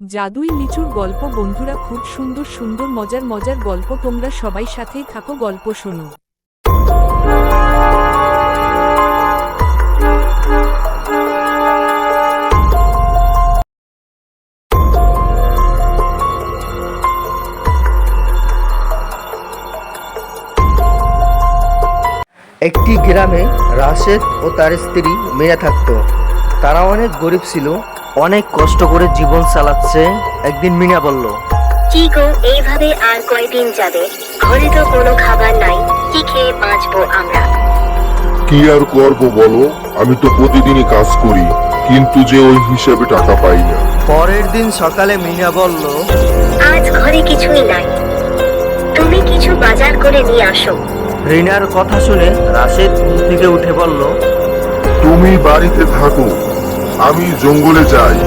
জাদুই লিচুর গল্প। বন্ধুরা, খুব সুন্দর সুন্দর, মজার মজার গল্প। তোমরা সবাই সাথেই থাকো, গল্প শোনো। একটি গ্রামে রাশেদ ও তার স্ত্রী মেয়া থাকতো। তারা অনেক গরিব ছিল অনেক কষ্ট করে জীবন চালাচ্ছে একদিন মিনা বলল। কি গো এইভাবে আর কয়দিন যাবে? ঘরে তো কোনো খাবার নাই কি খেয়ে বাঁচবো আমরা? কি আর করব বলো? আমি তো প্রতিদিনই কাজ করি কিন্তু যে ওই হিসাবে টাকা পাই না। পরের দিন সকালে মিনা বলল আজ ঘরে কিছুই নাই। তুমি কিছু বাজার করে নিয়ে আসো। রিনার কথা শুনে রাশেদ ঘুম থেকে উঠে বলল তুমি বাড়িতে থাকো আমি জঙ্গলে যাই।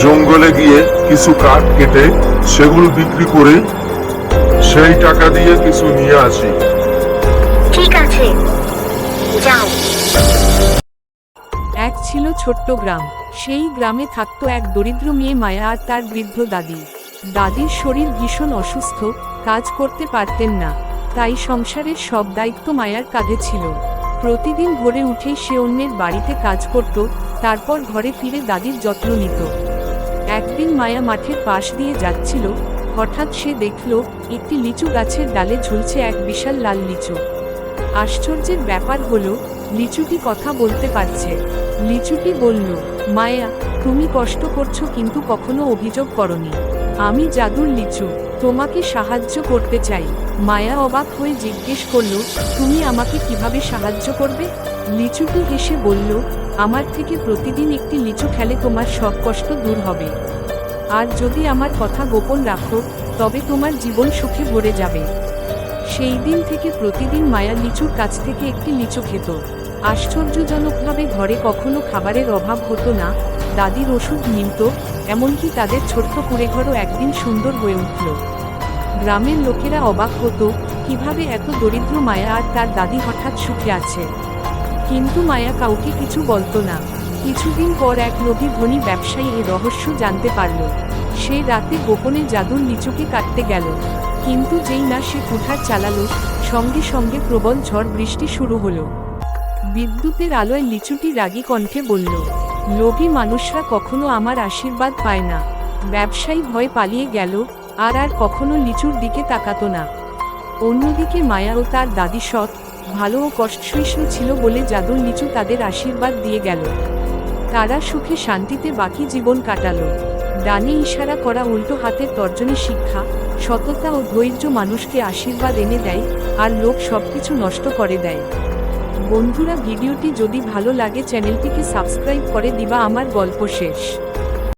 জঙ্গলে গিয়ে কিছু কাঠ কেটে সেগুলো বিক্রি করে সেই টাকা দিয়ে কিছু নিয়ে আসি। ঠিক আছে। যাও। এক ছিল ছোট্ট গ্রাম। সেই গ্রামে থাকতো এক দরিদ্র মেয়ে মায়া আর তার বৃদ্ধ দাদি। দাদির শরীর ভীষণ অসুস্থ কাজ করতে পারতেন না। তাই সংসারের সব দায়িত্ব মায়ার কাঁধে ছিল। প্রতিদিন ভোরে উঠেই সে অন্যের বাড়িতে কাজ করত, তারপর ঘরে ফিরে দাদির যত্ন নিত। একদিন মায়া মাঠের পাশ দিয়ে যাচ্ছিল, হঠাৎ সে দেখল, একটি লিচু গাছের ডালে ঝুলছে এক বিশাল লাল লিচু। আশ্চর্যের ব্যাপার হলো, লিচুটি কথা বলতে পারছে। লিচুটি বলল, মায়া, তুমি কষ্ট করছ কিন্তু কখনো অভিযোগ করনি। আমি জাদুর লিচু। তোমাকে সাহায্য করতে চাই। মায়া অবাক হয়ে জিজ্ঞেস করল, তুমি আমাকে কীভাবে সাহায্য করবে? লিচুটি হেসে বলল, আমার থেকে প্রতিদিন একটি লিচু খেলে তোমার সব কষ্ট দূর হবে। আর যদি আমার কথা গোপন রাখো, তবে তোমার জীবন সুখে ভরে যাবে। সেই দিন থেকে প্রতিদিন মায়া লিচুর কাছ থেকে একটি লিচু খেত। আশ্চর্যজনকভাবে ঘরে কখনো খাবারের অভাব হতো না। দাদির ওষুধ মিলত এমনকি তাদের ছোট্ট কুড়েঘরও একদিন সুন্দর হয়ে উঠল। গ্রামের লোকেরা অবাক হতো কীভাবে এত দরিদ্র মায়া আর তার দাদি হঠাৎ সুখে আছে। কিন্তু মায়া কাউকে কিছু বলতো না। কিছুদিন পর এক লোভী ধনী ব্যবসায়ী এই রহস্য জানতে পারল। সে রাতে গোপনে জাদুর লিচুকে কাটতে গেল। কিন্তু যেই না সে কুঠার চালালো, সঙ্গে সঙ্গে প্রবল ঝড় বৃষ্টি শুরু হলো। বিদ্যুতের আলোয় লিচুটি রাগী কণ্ঠে বলল, লোভী মানুষরা কখনো আমার আশীর্বাদ পায় না। ব্যবসায়ী ভয় পালিয়ে গেল আর আর কখনো লিচুর দিকে তাকাতো না। অন্যদিকে মায়া ও তার দাদি সৎ, ভালো ও কষ্টসহিষ্ণু ছিল বলে জাদুর লিচু তাদের আশীর্বাদ দিয়ে গেল। তারা সুখে শান্তিতে বাকি জীবন কাটালো। ডানে ইশারা করা উল্টো হাতের তর্জনী শিক্ষা, সততা ও ধৈর্য মানুষকে আশীর্বাদ এনে দেয় আর লোক সবকিছু নষ্ট করে দেয়। বন্ধুরা, ভিডিওটি যদি ভালো লাগে, চ্যানেলটিকে সাবস্ক্রাইব করে দিবা। আমার গল্প শেষ।